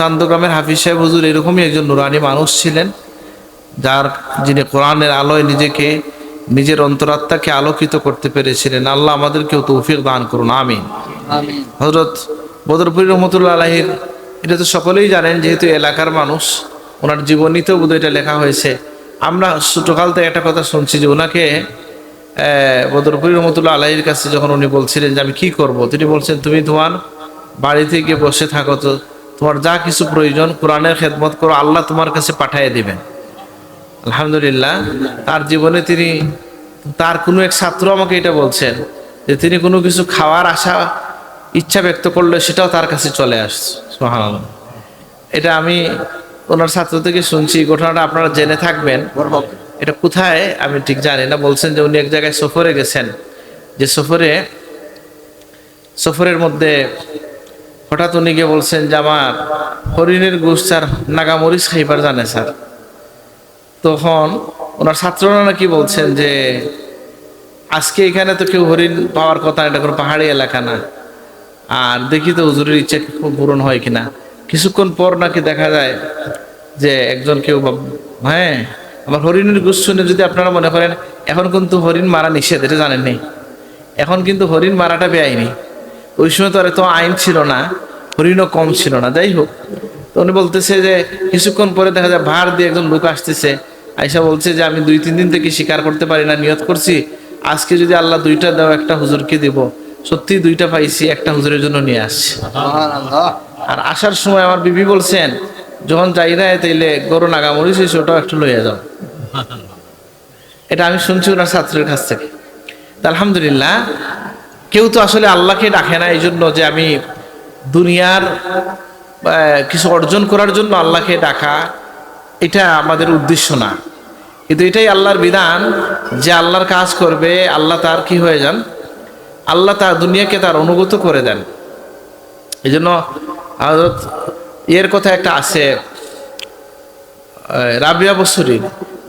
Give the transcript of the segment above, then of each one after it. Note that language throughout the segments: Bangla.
চান্দগ্রামের হাফিজ সাহেব হুজুর এরকমই একজন নুরানি মানুষ ছিলেন যার যিনি কোরআনের আলোয় নিজেকে নিজের অন্তরাত্মাকে আলোকিত করতে পেরেছিলেন। আল্লাহ আমাদেরকেও তৌফিক দান করুন আমিন। হজরত বদরপুরি রহমতুল্লাহ আলাহির এটা তো সকলেই জানেন যেহেতু এলাকার মানুষ ওনার জীবনীতেও বোধহয় এটা লেখা হয়েছে। আমরা ছোটকাল থেকে একটা কথা শুনছি যে ওনাকে বদরপুরি রহমতুল্লাহ আলাহির কাছে যখন উনি বলছিলেন যে আমি কি করব তিনি বলছেন তুমি তোমার বাড়িতে গিয়ে বসে থাকো তো তোমার যা কিছু প্রয়োজন কোরআনের খেদমত করো, আল্লাহ তোমার কাছে পাঠিয়ে দিবেন। আলহামদুলিল্লাহ, তার জীবনে তিনি, তার কোনো এক ছাত্র আমাকে এটা বলছেন যে তিনি কোনো কিছু খাওয়ার আশা, ইচ্ছা ব্যক্ত করলে সেটাও তার কাছে চলে আসছে। সুবহানাল্লাহ। এটা আমি ওনার ছাত্র থেকে শুনছি ঘটনাটা আপনারা জেনে থাকবেন। এটা কোথায় আমি ঠিক জানি না, বলছেন যে উনি এক জায়গায় সফরে গেছেন। যে সফরে, সফরের মধ্যে হঠাৎ উনি গিয়ে বলছেন যে আমার হরিণের গোস স্যার নাগামরিচ খাইবার জানে স্যার। তখন ওনার ছাত্ররা নাকি বলছেন যে, আজকে এখানে তো কেউ হরিণ পাওয়ার কথা এটা কোনো পাহাড়ি এলাকা না। আর দেখি তো হুজুরের ইচ্ছা পূরণ হয় কিনা। কিছুক্ষণ পর নাকি দেখা যায় যে একজন কেউ হ্যাঁ আমার হরিণের গোস শুনে যদি আপনারা মনে করেন, এখন কিন্তু হরিণ মারা নিষেধ, এটা জানেন নেই এখন কিন্তু হরিণ মারাটা বেআইনি। ওই সময় তো আর এত আইন ছিল না হরিণও কম ছিল না যাই হোক। তো উনি বলতেছে যে কিছুক্ষণ পরে দেখা যায় ভার দিয়ে একজন লোক আসতেছে আয়সা বলছে যে আমি দুই তিন দিন থেকে স্বীকার করতে পারি না নিয়ত করছি। আজকে যদি আল্লাহ দুইটা দাও একটা হুজুরকে দিব। সত্যি দুইটা পাইছি একটা হুজুরের জন্য নিয়ে আসছি। আর আসার সময় আমার বিবি বলছেন যখন যাই না তাইলে গরু নাগামরিচ হয়েছে ওটাও একটু লইয়া যাও। এটা আমি শুনছি ওনার ছাত্রের কাছ থেকে। তা আলহামদুলিল্লাহ কেউ তো আসলে আল্লাহকে ডাকে না এই জন্য যে আমি দুনিয়ার কিছু অর্জন করার জন্য আল্লাহকে ডাকা, এটা আমাদের উদ্দেশ্য না। কিন্তু এটাই আল্লাহর বিধান, যে আল্লাহর কাজ করবে, আল্লাহ তার কি হয়ে যান? আল্লাহ তার দুনিয়াকে তার অনুগত করে দেন। এই জন্য এর কথা একটা আছে রাবিয়া বসুরি,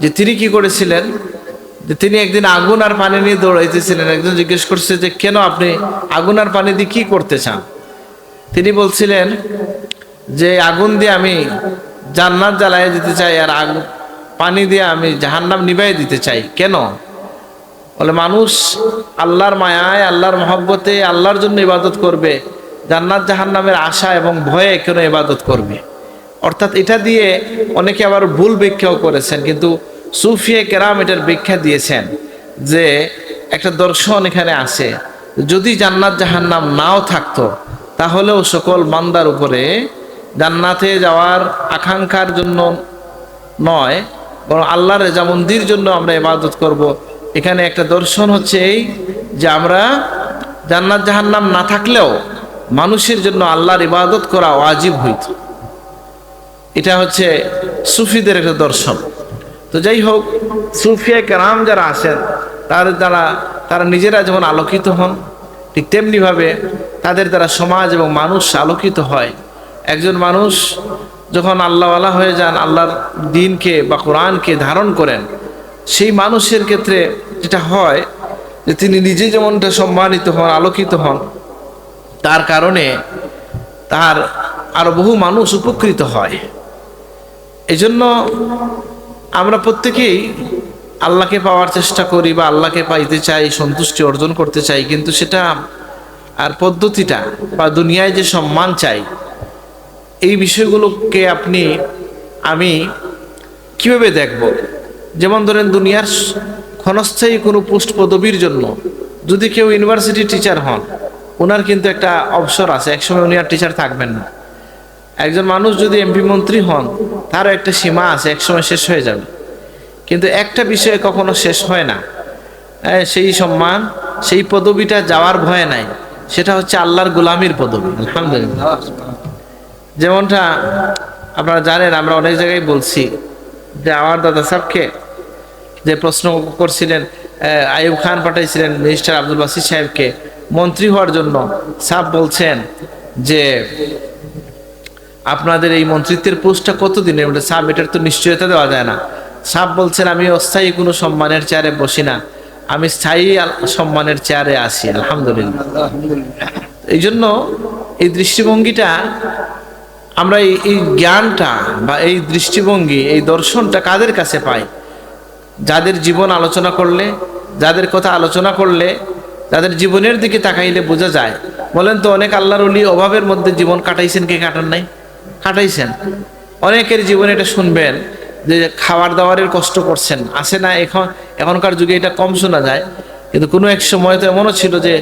যে তিনি কি করেছিলেন? তিনি একদিন আগুন আর পানি নিয়ে দৌড়াইতেছিলেন। একজন জিজ্ঞেস করছে যে, কেন আপনি আগুন আর পানি দিয়ে কি করতে চান? তিনি বলছিলেন যে, আগুন দিয়ে আমি জান্নাত জ্বালায় দিতে চাই আর আগুন, পানি দিয়ে আমি জাহান্নাম নিভাই দিতে চাই। কেন? বলে, মানুষ আল্লাহর মায়ায়, আল্লাহর মহব্বতে, আল্লাহর জন্য ইবাদত করবে। জান্নাত জাহান্নামের আশা এবং ভয়ে কেন ইবাদত করবে? অর্থাৎ এটা দিয়ে অনেকে আবার ভুল ব্যাখ্যাও করেছেন। কিন্তু সুফিয়ে কেরাম এটার ব্যাখ্যা দিয়েছেন যে একটা দর্শন এখানে আছে, যদি জান্নাত জাহান্নাম নাও থাকতো, তাহলেও সকল বান্দার উপরে জান্নাতে যাওয়ার আকাঙ্ক্ষার জন্য নয়, বরং আল্লাহর রেজামন্দির জন্য আমরা ইবাদত করব। এখানে একটা দর্শন হচ্ছে এই যে আমরা জান্নাত জাহান্নাম না থাকলেও মানুষের জন্য আল্লাহর ইবাদত করা ওয়াজিব হইত। এটা হচ্ছে সুফিদের একটা দর্শন। তো যাই হোক, সুফিয়া কেরাম যারা আছেন, তার দ্বারা তারা নিজেরা যেমন আলোকিত হন, ঠিক তেমনিভাবে তাদের দ্বারা সমাজ এবং মানুষ আলোকিত হয়। একজন মানুষ যখন আল্লাহওয়ালা হয়ে যান, আল্লাহর দিনকে বা কোরআনকে ধারণ করেন, সেই মানুষের ক্ষেত্রে যেটা হয় যে তিনি নিজে যেমনটা সম্মানিত হন, আলোকিত হন, তার কারণে তার আরও বহু মানুষ উপকৃত হয়। এই জন্য আমরা প্রত্যেকেই আল্লাহকে পাওয়ার চেষ্টা করি বা আল্লাহকে পাইতে চাই, সন্তুষ্টি অর্জন করতে চাই, কিন্তু সেটা আর পদ্ধতিটা বা দুনিয়ায় যে সম্মান চাই, এই বিষয়গুলোকে আপনি, আমি কীভাবে দেখব? যেমন ধরেন দুনিয়ার ক্ষণস্থায়ী কোনো পোস্ট পদবীর জন্য যদি কেউ ইউনিভার্সিটি টিচার হন, ওনার কিন্তু একটা অবসর আছে, একসময় উনি আর টিচার থাকবেন না। একজন মানুষ যদি এমপি মন্ত্রী হন তারও একটা সীমা আছে একসময় শেষ হয়ে যাবে। কিন্তু একটা বিষয়ে কখনো শেষ হয় না। সেই সম্মান সেই পদবিটা যাওয়ার ভয় নাই। সেটা হচ্ছে আল্লাহর গোলামির পদবি আলহামদুলিল্লাহ। যেমনটা আপনারা জানেন আমরা অনেক জায়গায় বলছি যে আমার দাদা সাহেবকে যে প্রশ্ন করছিলেন আহ, আইয়ুব খান পাঠাইছিলেন মিনিস্টার আব্দুল বাসির সাহেবকে মন্ত্রী হওয়ার জন্য সাহ বলছেন যে আপনাদের এই মন্ত্রিত্বের পোস্টটা কতদিনের বলে সাব এটার তো নিশ্চয়তা দেওয়া যায় না। সাব বলছেন আমি অস্থায়ী কোনো সম্মানের চেয়ারে বসি না। আমি স্থায়ী সম্মানের চেয়ারে আসি আলহামদুলিল্লাহ। এই জন্য এই দৃষ্টিভঙ্গিটা আমরা এই এই জ্ঞানটা বা এই দৃষ্টিভঙ্গি এই দর্শনটা কাদের কাছে পাই? যাদের জীবন আলোচনা করলে যাদের কথা আলোচনা করলে তাদের জীবনের দিকে তাকাইলে বোঝা যায়। বলেন তো অনেক আল্লাহর অলি অভাবের মধ্যে জীবন কাটাইছেন কে কাটান নাই? কাটাইছেন অনেকের জীবনে এটা শুনবেন যে খাবার দাবারের কষ্ট করছেন। আসে না এখন এখনকার যুগে এটা কম শোনা যায়। কিন্তু কোনো এক সময় তো এমনও ছিল যে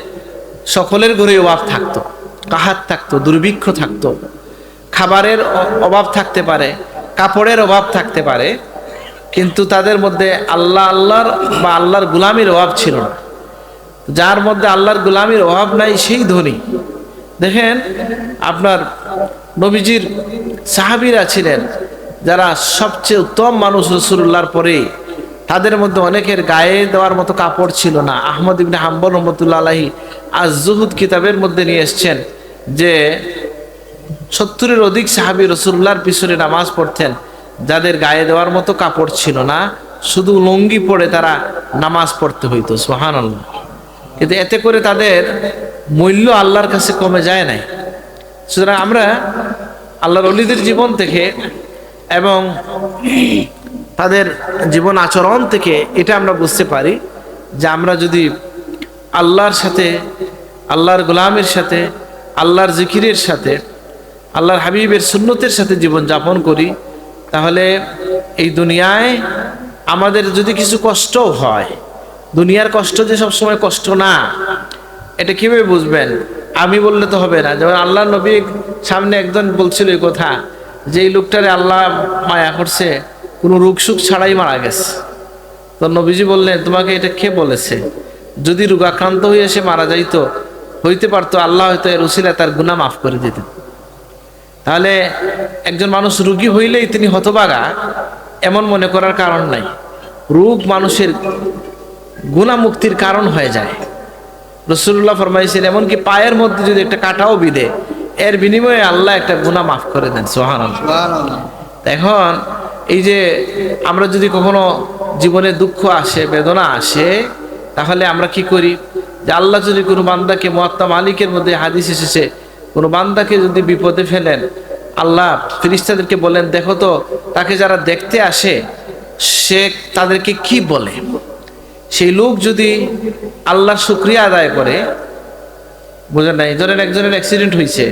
সকলের ঘরে অভাব থাকতো। কাহাত থাকতো? দুর্ভিক্ষ থাকতো। খাবারের অভাব থাকতে পারে, কাপড়ের অভাব থাকতে পারে, কিন্তু তাদের মধ্যে আল্লাহ আল্লাহর বা আল্লাহর গুলামির অভাব ছিল না। যার মধ্যে আল্লাহর গুলামির অভাব নাই, সেই ধনী। দেখেন, আপনার নবীজির সাহাবিরা ছিলেন, যারা সবচেয়ে উত্তম মানুষ রসুল্লাহর পরে। তাদের মধ্যে অনেকের গায়ে দেওয়ার মতো কাপড় ছিল না। আহমদ ইবনে হাম্বল রহমতুল্লা আলাহি আজ জুহুদ কিতাবের মধ্যে নিয়ে এসছেন যে, সত্তরের অধিক সাহাবি রসুল্লাহর পিছনে নামাজ পড়তেন। যাদের গায়ে দেওয়ার মতো কাপড় ছিল না, শুধু লুঙ্গি পরে তারা নামাজ পড়তে হইতো সোহান কিন্তু এতে করে তাদের মূল্য আল্লাহর কাছে কমে যায় নাই। সুতরাং আমরা আল্লাহর অলিদের জীবন থেকে এবং তাদের জীবন আচরণ থেকে এটা আমরা বুঝতে পারি যে আমরা যদি আল্লাহর সাথে, আল্লাহর গোলামের সাথে, আল্লাহর জিকিরের সাথে, আল্লাহর হাবিবের সুন্নতের সাথে জীবন যাপন করি, তাহলে এই দুনিয়ায় আমাদের যদি কিছু কষ্টও হয়, দুনিয়ার কষ্ট যে সবসময় কষ্ট না এটা কীভাবে বুঝবেন? আমি বললে তো হবে না। যেমন আল্লাহ নবী সামনে একজন বলছিল এই কথা, যে এই লোকটারে আল্লাহ মায়া করছে, কোনো রোগ সুখ ছাড়াই মারা গেছে। তো নবীজি বললেন, তোমাকে এটা কে বলেছে? যদি রোগাক্রান্ত হয়ে সে মারা যাইতো, হইতে পারতো, আল্লাহ হয়তো এর উসিলা তার গুণা মাফ করে দিতেন। তাহলে একজন মানুষ রুগী হইলেই তিনি হতবাগা, এমন মনে করার কারণ নাই। রোগ মানুষের গুণামুক্তির কারণ হয়ে যায়। রসুল্লাহ ফরমাইছেন এমনকি পায়ের মধ্যে যদি একটা কাটাও বিধে এর বিনিময়ে আল্লাহ একটা গুণা মাফ করে দেন সোহান এখন এই যে আমরা যদি কখনো জীবনে দুঃখ আসে বেদনা আসে তাহলে আমরা কি করি? যে আল্লাহ যদি কোনো বান্দাকে মহাত্মা মালিকের মধ্যে হাদিস এসেছে কোনো বান্দাকে যদি বিপদে ফেলেন আল্লাহ ফিরিস্তাদেরকে বলেন দেখো তো তাকে যারা দেখতে আসে সে তাদেরকে কি বলে? সেই লোক যদি আল্লাহর শুক্রিয়া আদায় করে, বোঝেন নাই? ধরেন একজনের অ্যাক্সিডেন্ট হয়েছে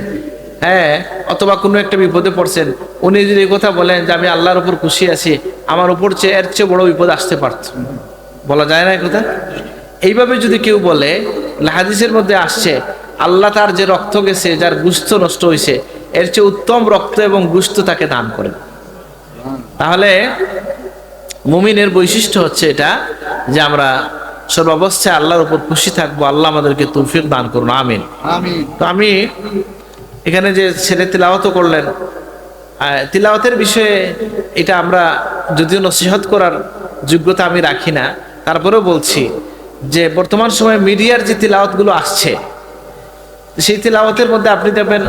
হ্যাঁ অথবা কোনো একটা বিপদে পড়ছেন, উনি যদি কথা বলেন যে আমি আল্লাহর উপর খুশি আছি, আমার উপর চেয়ে এর চেয়ে বড় বিপদ আসতে পারত। বলা যায় না কথা? এইভাবে যদি কেউ বলে হাদিসের মধ্যে আসছে, আল্লাহ তার যে রক্ত গেছে, যার গুস্ত নষ্ট হয়েছে এর চেয়ে উত্তম রক্ত এবং গুস্ত তাকে দান করেন। তাহলে মুমিনের বৈশিষ্ট্য হচ্ছে এটা যে আমরা সর্বাবস্থায় আল্লাহর উপর খুশি থাকব আল্লাহ আমাদেরকে তৌফিক দান করুন আমিন। তো আমি এখানে যে ছেলে তিলাওয়াত করলেন তিলাওয়াতের বিষয়ে এটা আমরা যদিও নসিহত করার যোগ্যতা আমি রাখি না তারপরেও বলছি যে বর্তমান সময়ে মিডিয়ার যে তিলাওয়াতগুলো আসছে সেই তিলাওয়াতের মধ্যে আপনি দেখবেন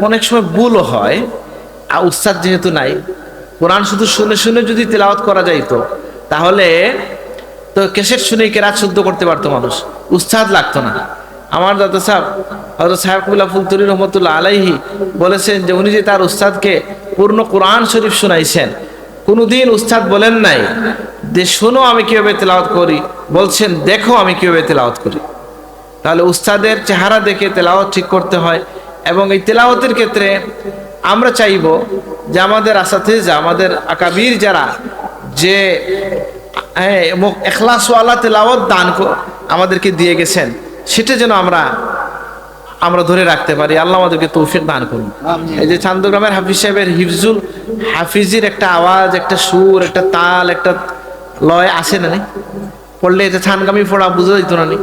অনেক সময় ভুলও হয় আর উস্তাদ যেহেতু নাই কোরআন শুধু শুনে শুনে যদি তেলাওয়াত করা যাইতো, তাহলে তো কেসেট শুনেই কেরাত শুদ্ধ করতে পারতো মানুষ। উস্তাদ লাগতো না। আমার দাদা সাহেব হয়তো সাহেব কবিলা ফুলতুরি রহমতুল্লাহ আলাইহি বলেছেন যে উনি যে তার উস্তাদকে পূর্ণ কোরআন শরীফ শুনাইছেন, কোনোদিন উস্তাদ বলেন নাই যে, শোনো আমি কীভাবে তেলাওয়াত করি? বলছেন, দেখো আমি কীভাবে তেলাওয়াত করি। তাহলে উস্তাদের চেহারা দেখে তেলাওয়াত ঠিক করতে হয় এবং এই তেলাওয়াতের ক্ষেত্রে আমরা চাইব যে আমাদের আসাতে যে আমাদের আকাবির যারা যে হ্যাঁ, এখলাসওয়ালা তেলাওয়াত দান আমাদেরকে দিয়ে গেছেন সেটা যেন আমরা আমরা ধরে রাখতে পারি। আল্লাহ আমাদেরকে তৌফিক দান করুন। এই যে চান্দগ্রামের হাফিজ সাহেবের হিফজুল হাফিজির একটা আওয়াজ একটা সুর একটা তাল একটা লয় আসে না পড়লে এটা ছানগামি পড়া বুঝা যেত না নি?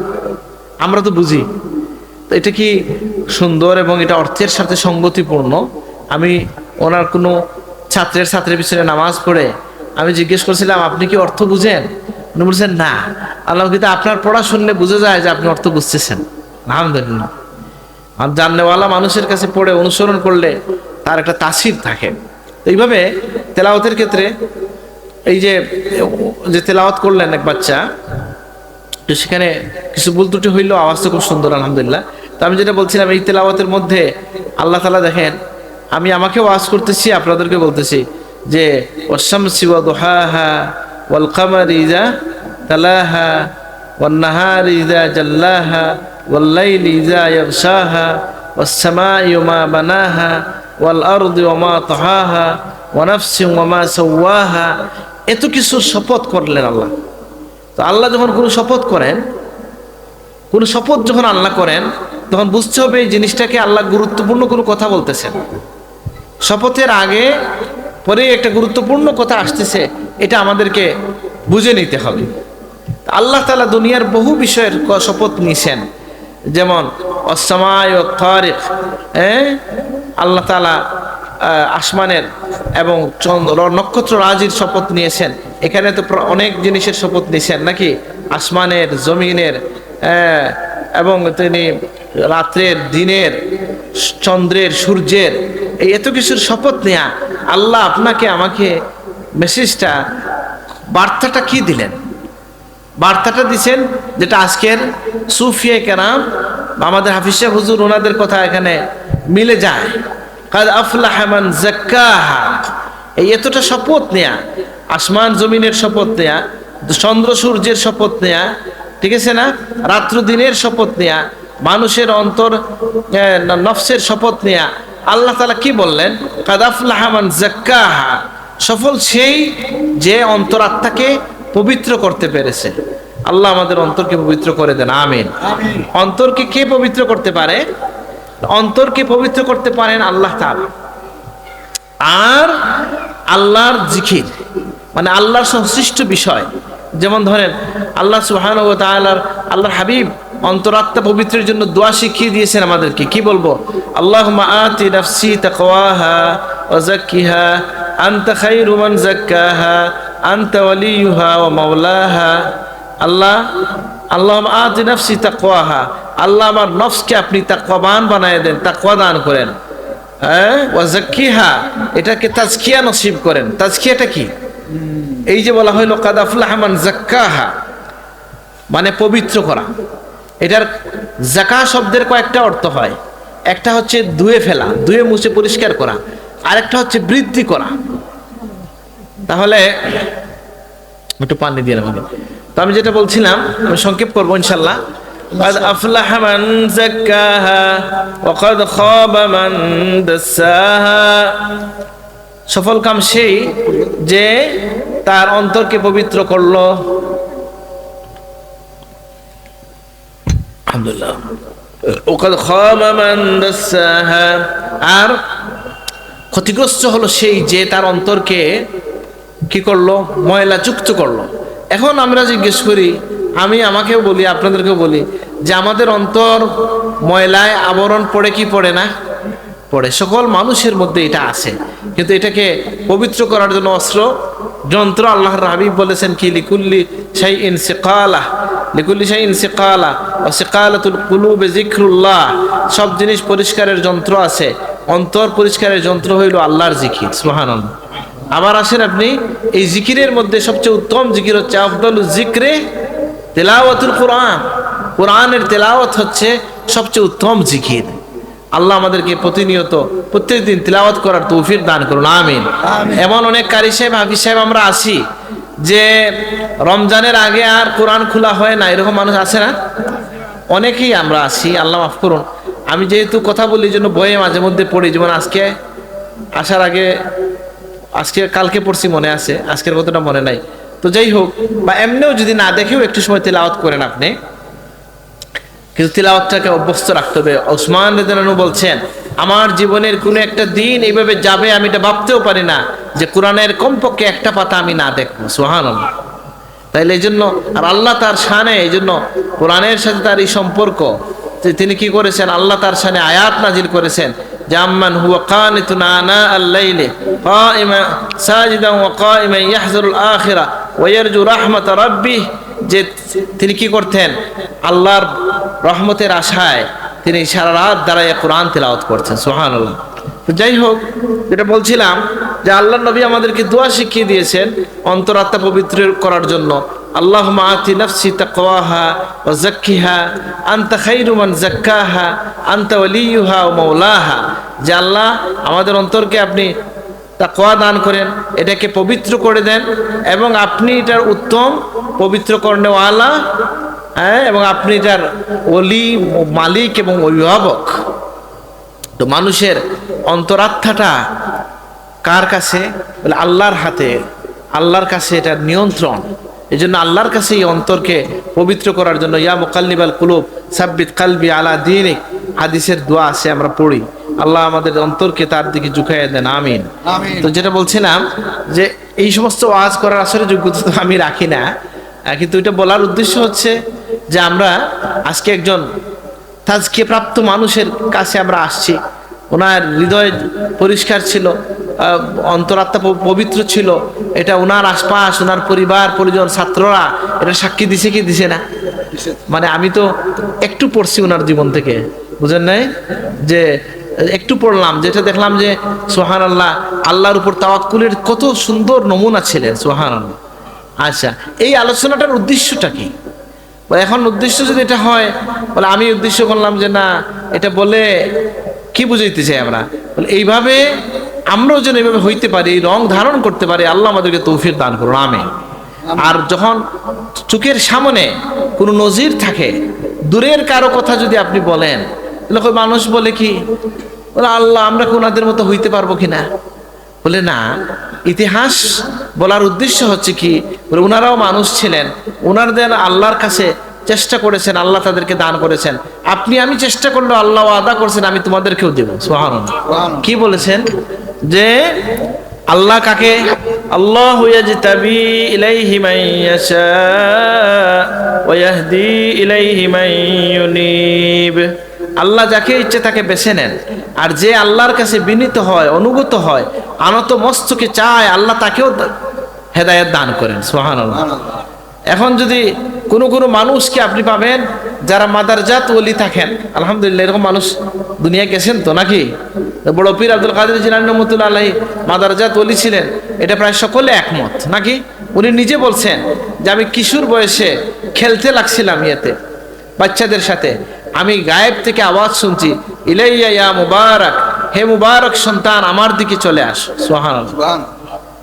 আমরা তো বুঝি। তো এটা কি সুন্দর এবং এটা অর্থের সাথে সঙ্গতিপূর্ণ? আমি ওনার কোনো ছাত্রের ছাত্রের পিছনে নামাজ পড়ে। আমি জিজ্ঞেস করছিলাম, আপনি কি অর্থ বুঝেন? উনি বলছেন, না। আল্লাহ কিন্তু আপনার পড়া শুনলে বুঝে যায় যে আপনি অর্থ বুঝতেছেন। আলহামদুলিল্লাহ। আর জাননেওয়ালা মানুষের কাছে পড়ে, অনুসরণ করলে তার একটা তাসির থাকে। এইভাবে তেলাওয়াতের ক্ষেত্রে এই যে যে তেলাওয়াত করলেন এক বাচ্চা, তো সেখানে কিছু ভুল ত্রুটি হইলেও আওয়াজটা খুব সুন্দর, আলহামদুলিল্লাহ। তো আমি যেটা বলছিলাম, এই তেলাওয়াতের মধ্যে আল্লাহ তালা দেখেন আমি আমাকে ওয়াজ করতেছি, আপনাদেরকে বলতেছি যে তালাহা এত কিছু শপথ করলেন আল্লাহ। তো আল্লাহ যখন কোনো শপথ করেন, কোনো শপথ যখন আল্লাহ করেন, তখন বুঝতে হবে এই জিনিসটাকে আল্লাহ গুরুত্বপূর্ণ কোনো কথা বলতেছেন। শপথের আগে পরে একটা গুরুত্বপূর্ণ কথা আসতেছে, এটা আমাদেরকে বুঝে নিতে হবে। আল্লাহ তালা দুনিয়ার বহু বিষয়ের শপথ নিয়েছেন যেমন অসামায় ও হ্যাঁ? আল্লাহ তালা আসমানের এবং চন্দ্র নক্ষত্র রাজির শপথ নিয়েছেন। এখানে তো অনেক জিনিসের শপথ নিয়েছেন নাকি? আসমানের, জমিনের এবং তিনি রাত্রের, দিনের চন্দ্রের, সূর্যের, এই এত কিছুর শপথ নেয়া, আল্লাহ আপনাকে, আমাকে মেসেজটা বার্তাটা কি দিলেন? বার্তাটা দিছেন যেটা আজকের সুফিয়া কেরাম, আমাদের হাফিজ সাহেব হুজুর, ওনাদের কথা এখানে মিলে যায়। কাদ আফলাহ মান জাক্কাহা। এই এতটা শপথ নেয়া, আসমান জমিনের শপথ নেয়া, চন্দ্র সূর্যের শপথ নেয়া, ঠিক আছে না? রাত্র দিনের শপথ নেয়া মানুষের অন্তর নফসের শপথ নেয়া। আল্লাহ তালা কি বললেন? কাদ আফলাহ মান জাক্কাহা সফল সেই যে অন্তরাত্মাকে পবিত্র করতে পেরেছে। আল্লাহ আমাদের অন্তরকে পবিত্র করে দেন। আমিন। অন্তরকে কে পবিত্র করতে পারে? অন্তরকে পবিত্র করতে পারেন আল্লাহ তাআলা। আর আল্লাহর জিখির মানে আল্লাহর সংশ্লিষ্ট বিষয়। যেমন ধরেন আল্লাহ সুহান ও আল্লাহর হাবিব অন্তরাত্মা পবিত্রের জন্য দোয়া শিখিয়ে দিয়েছেন আমাদেরকে। কি বলব? আল্লাহ আতি নাফসি তাকওয়াহা ওয়া যাক্কিহা, আনতা খায়রু মান যাক্কাহা, আনতা ওয়ালিয়ুহা ওয়া মাওলাহা। আল্লাহ আল্লাহ আতি নাফসি তাকওয়াহা। আল্লাহ আমার নফসকে আপনি তাকওয়াবান বানায় দেন, তাকওয়া দান করেন। হ্যাঁ? ওয়াজাক্কিহা এটাকে তাজকিয়া নসিব করেন। তাজকিয়াটা কি? এই যে বলা হইল কাদাফুল্লাহমান জাক্কাহা মানে পবিত্র করা। এটার জাকা শব্দের কয়েকটা অর্থ হয় একটা হচ্ছে ধুয়ে ফেলা ধুয়ে মুছে পরিষ্কার করা আরেকটা হচ্ছে বৃদ্ধি করা তাহলে একটু পানি দিয়ে আমাকে তো আমি যেটা বলছিলাম আমি সংক্ষেপ করবো ইনশাল্লাহ قد أفلح من زكاها وقد خاب من دساها সফল কাম সেই যে তার অন্তরকে পবিত্র করলো আলহামদুলিল্লাহ। দাসাহা। আর ক্ষতিগ্রস্ত হলো সেই যে তার অন্তরকে কি করল? ময়লা যুক্ত করল। এখন আমরা জিজ্ঞেস করি, আমি আমাকেও বলি, আপনাদেরকেও বলি, যে আমাদের অন্তর ময়লায় আবরণ পড়ে কি পড়ে না? পড়ে। সকল মানুষের মধ্যে এটা আছে। কিন্তু এটাকে পবিত্র করার জন্য অস্ত্র, যন্ত্র আল্লাহর হাবিব বলেছেন, কি লিকুল্লি ইন সিকালা লিকুল্লি শাই ইন সিকালা ও সিকালাতুল কুলুবে জিক্রুল্লাহ সব জিনিস পরিষ্কারের যন্ত্র আছে। অন্তর পরিষ্কারের যন্ত্র হইল আল্লাহর জিকির সুবহানাল্লাহ। আবার আসেন আপনি এই জিকিরের মধ্যে সবচেয়ে উত্তম জিকির হচ্ছে আফদল জিক্রে তেলাওয়াতুল কোরআন। কোরআনের তেলাওয়াত হচ্ছে সবচেয়ে উত্তম জিকির। আল্লাহ আমাদেরকে প্রতিনিয়ত প্রত্যেকদিন তিলাওয়াত করার তৌফিক দান করুন আমিন। এমন অনেক কারি সাহেব হাফিজ সাহেব আমরা আসি যে রমজানের আগে আর কোরআন খোলা হয় না, এরকম মানুষ আছে না? অনেকেই আমরা আছি, আল্লাহ মাফ করুন। আমি যেহেতু কথা বলি জন্য বইয়ে মাঝে মধ্যে পড়ি, যেমন আজকে, আসার আগে, আজকে, কালকে পড়ছি মনে আছে, আজকের কথাটা মনে নাই। তো যাই হোক, বা এমনিও যদি না দেখেও একটু সময় তেলাওয়াত করেন আপনি। কিন্তু তিলাওয়াতটাকে অভ্যস্ত রাখতে হবে। ওসমান রেদানু বলছেন, আমার জীবনের কোনো একটা দিন এইভাবে যাবে, আমি এটা ভাবতেও পারি না যে কোরআনের কমপক্ষে একটা পাতা আমি না দেখব। সোহান তাইলে এই জন্য, আর আল্লাহ তার শানে, এই জন্য কোরআনের সাথে তার এই সম্পর্ক, যে তিনি কি করেছেন, আল্লাহ তার শানে আয়াত নাজিল করেছেন জাম্মান হুয়া আখিরা যে তিনি কি করতেন, আল্লাহর রহমতের আশায় তিনি সারা রাত দাঁড়ায় কোরআন তেলাওয়াত করছেন সোহান আল্লাহ যাই হোক যেটা বলছিলাম যে আল্লাহ নবী আমাদেরকে দোয়া শিখিয়ে দিয়েছেন অন্তরাত্মা পবিত্র করার জন্য। আল্লাহ আতি নফসি তাকওয়াহা ও জাক্কিহা আন্তা খাইরু মান জাক্কাহা আন্তা ওয়ালিয়ুহা ও মাওলাহা। যে আল্লাহ আমাদের অন্তরকে আপনি তাকওয়া দান করেন, এটাকে পবিত্র করে দেন এবং আপনি এটার উত্তম পবিত্র কর্ণেওয়ালা হ্যাঁ এবং আপনি এটার অলি মালিক এবং অভিভাবক। তো মানুষের অন্তরাত্মাটা কার কাছে? বলে আল্লাহর হাতে। আল্লাহর কাছে এটা নিয়ন্ত্রণ। এই জন্য আল্লাহর কাছে এই অন্তরকে পবিত্র করার জন্য ইয়া মোকাল্লিবাল কুলুব সাব্বিত কালবি আলা দিনিক। হাদিসের দোয়া আছে আমরা পড়ি। আল্লাহ আমাদের অন্তরকে তার দিকে ঝুঁকাইয়া দেন আমিন। আমিন। তো যেটা বলছিলাম যে এই সমস্ত ওয়াজ করার আসলে যোগ্যতা তো আমি রাখি না। কিন্তু এটা বলার উদ্দেশ্য হচ্ছে যে আমরা আজকে একজন তাজকে প্রাপ্ত মানুষের কাছে আমরা আসছি। ওনার হৃদয় পরিষ্কার ছিল অন্তরাত্মা পবিত্র ছিল। এটা ওনার আশপাশ, ওনার পরিবার, পরিজন, ছাত্ররা এটা সাক্ষী দিছে কি দিছে না? মানে আমি তো একটু পড়ছি ওনার জীবন থেকে, বুঝেন নাই? যে একটু পড়লাম, যেটা দেখলাম যে সোহান আল্লাহ আল্লাহর উপর তাওয়াক্কুলের কত সুন্দর নমুনা ছিলেন সোহান আল্লাহ আচ্ছা এই আলোচনাটার উদ্দেশ্যটা কি? বা এখন উদ্দেশ্য যদি এটা হয়, বলে, আমি উদ্দেশ্য করলাম যে না, এটা বলে কি বুঝাইতে চাই আমরা? বলে, এইভাবে আমরাও যেন এইভাবে হইতে পারি রং ধারণ করতে পারি, আল্লাহ আমাদেরকে তৌফির দান করুন আমি আর যখন চোখের সামনে কোনো নজির থাকে, দূরের কারও কথা যদি আপনি বলেন, তাহলে মানুষ বলে কি, বলে, আল্লাহ, আমরা কোনাদের মতো হইতে পারব কিনা? বলে না ইতিহাস বলার উদ্দেশ্য হচ্ছে কি বলে ওনারাও মানুষ ছিলেন। ওনাদের আল্লাহর কাছে চেষ্টা করেছেন আল্লাহ তাদেরকে দান করেছেন। আপনি আমি চেষ্টা করলে আল্লাহ আদা করছেন আমি তোমাদেরকেও দেবো। সোহান কি বলেছেন? যে আল্লাহ কাকে? আল্লাহ ইয়াজতাবি ইলাইহি মান ইয়াশা ওয়া ইয়াহদি ইলাইহি মান ইউনিব। আল্লাহ যাকে ইচ্ছে তাকে বেছে নেন। আর যে আল্লাহর কাছে বিনীত হয়, অনুগত হয়, আনত মস্তকে চায়, আল্লাহ তাকেও হেদায়েত দান করেন সোহান এখন যদি কোনো কোনো মানুষকে আপনি পাবেন, যারা মাদারজাত ওলি থাকেন, আলহামদুলিল্লাহ, এরকম মানুষ দুনিয়া গেছেন তো নাকি? বড় পীর আব্দুল কাদের জিলানি রহমতুল্লাহ আলাহি মাদারজাত ওলি ছিলেন, এটা প্রায় সকলে একমত, নাকি? উনি নিজে বলছেন যে, আমি কিশোর বয়সে খেলতে লাগছিলাম ইয়েতে, বাচ্চাদের সাথে। আমি গায়েব থেকে আওয়াজ শুনছি ইলাইয়া ইয়া মুবারক হে মুবারক সন্তান আমার দিকে চলে আস। সোহান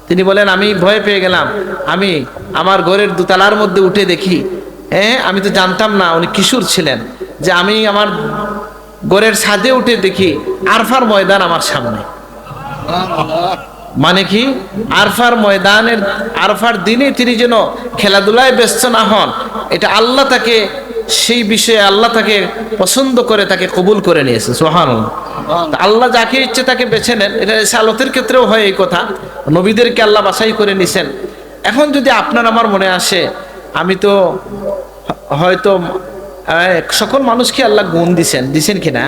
তিনি বলেন আমি ভয় পেয়ে গেলাম। আমি আমার ঘরের দোতলার মধ্যে উঠে দেখি হ্যাঁ আমি তো জানতাম না উনি কিশোর ছিলেন যে আমি আমার ঘরের ছাদে উঠে দেখি আরফার ময়দান আমার সামনে। মানে কি? আরফার ময়দানের আরফার দিনে তিনি যেন খেলাধুলায় ব্যস্ত না হন এটা আল্লাহ তাকে সেই বিষয়ে আল্লাহ তাকে পছন্দ করে, তাকে কবুল করে নিয়েছে সোহান আল্লাহ যাকে ইচ্ছে তাকে বেছে নেন, এটা সালতের ক্ষেত্রেও হয় এই কথা। নবীদেরকে আল্লাহ বাছাই করে নিছেন। এখন যদি আপনার আমার মনে আসে, আমি তো হয়তো সকল মানুষকে আল্লাহ গুণ দিছেন দিছেন কিনা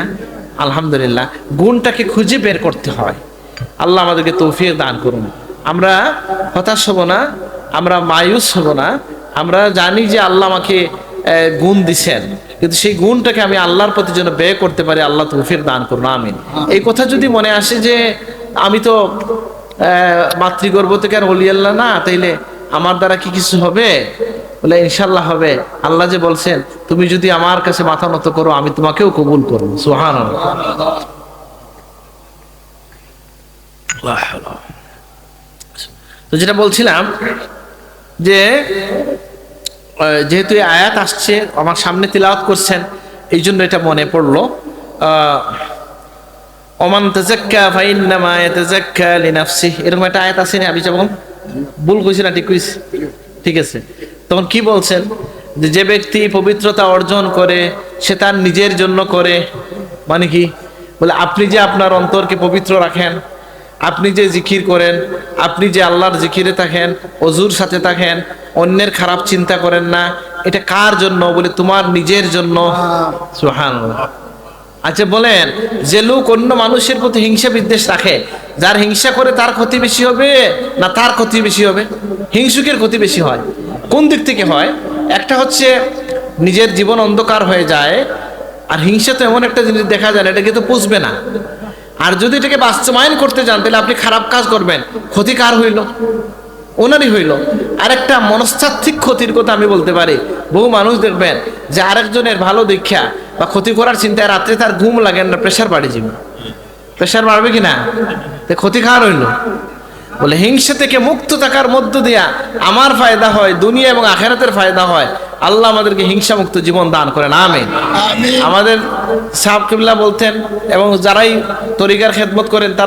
আলহামদুলিল্লাহ, গুণটাকে খুঁজে বের করতে হয়। আল্লাহ আমাদেরকে তৌফিক দান করুন। আমরা হতাশ হব না, আমরা মায়ুস হব না, আমরা জানি যে আল্লাহ আমাকে গুণ দিছেন। কিন্তু সেই গুণটাকে আমি আল্লাহর প্রতি যেন ব্যয় করতে পারি, আল্লাহ তৌফিক দান করুন, আমিন। এই কথা যদি মনে আসে যে, আমি তো মাতৃগর্ভ থেকে আর হলি আল্লাহ না, তাইলে আমার দ্বারা কি কিছু হবে? বলে ইনশাল্লাহ হবে। আল্লাহ যে বলছেন, তুমি যদি আমার কাছে মাথা নত করো, আমি তোমাকেও কবুল করব। সুহান তো যেটা বলছিলাম যে যেহেতু এই আয়াত আসছে, আমার সামনে তিলাওয়াত করছেন, এই জন্য এটা মনে পড়ল। ওমান তাজাক্কা ফাইন্নামা ইয়াতাজাক্কা লিনাফসি এরকম একটা আয়াত আছে না আমি যেমন ভুল কইছি না, ঠিক কইছি? ঠিক আছে। তখন কি বলছেন? যে যে ব্যক্তি পবিত্রতা অর্জন করে, সে তার নিজের জন্য করে মানে কি? বলে, আপনি যে আপনার অন্তরকে পবিত্র রাখেন, আপনি যে জিকির করেন, আপনি যে আল্লাহর জিকিরে থাকেন, অজুর সাথে থাকেন অন্যের খারাপ চিন্তা করেন না। এটা কার জন্য? বলে তোমার নিজের জন্য। সুবহানাল্লাহ। আচ্ছা বলেন যে লোক অন্য মানুষের প্রতি হিংসা বিদ্বেষ রাখে যার হিংসা করে তার ক্ষতি বেশি হবে না তার ক্ষতি বেশি হবে? হিংসুকের ক্ষতি বেশি হয়। কোন দিক থেকে হয়? একটা হচ্ছে নিজের জীবন অন্ধকার হয়ে যায় আর হিংসা তো এমন একটা জিনিস দেখা যায় না, এটাকে তো পুষবে না। আর যদি এটাকে বাস্তবায়ন করতে যান তাহলে আপনি খারাপ কাজ করবেন। ক্ষতি কার হইল। ওনারই হইল। আরেকটা মনস্তাত্ত্বিক ক্ষতির কথা আমি বলতে পারি। বহু মানুষ দেখবেন যে আরেকজনের ভালো দীক্ষা বা ক্ষতি করার চিন্তায় রাত্রে তার ঘুম লাগে না প্রেশার বাড়ি যাবে প্রেশার বাড়বে কি না ক্ষতি খাওয়ার হইল। বলে হিংসা থেকে মুক্ত থাকার মধ্য দিয়া আমার ফায়দা হয় দুনিয়া এবং আখেরাতের ফায়দা হয়। আল্লাহ আমাদেরকে হিংসা মুক্ত জীবন দান করেন। আমিন। আমাদের সাহেব কিবলা বলতেন এবং যারাই তরিকার খেদমত করেন তারা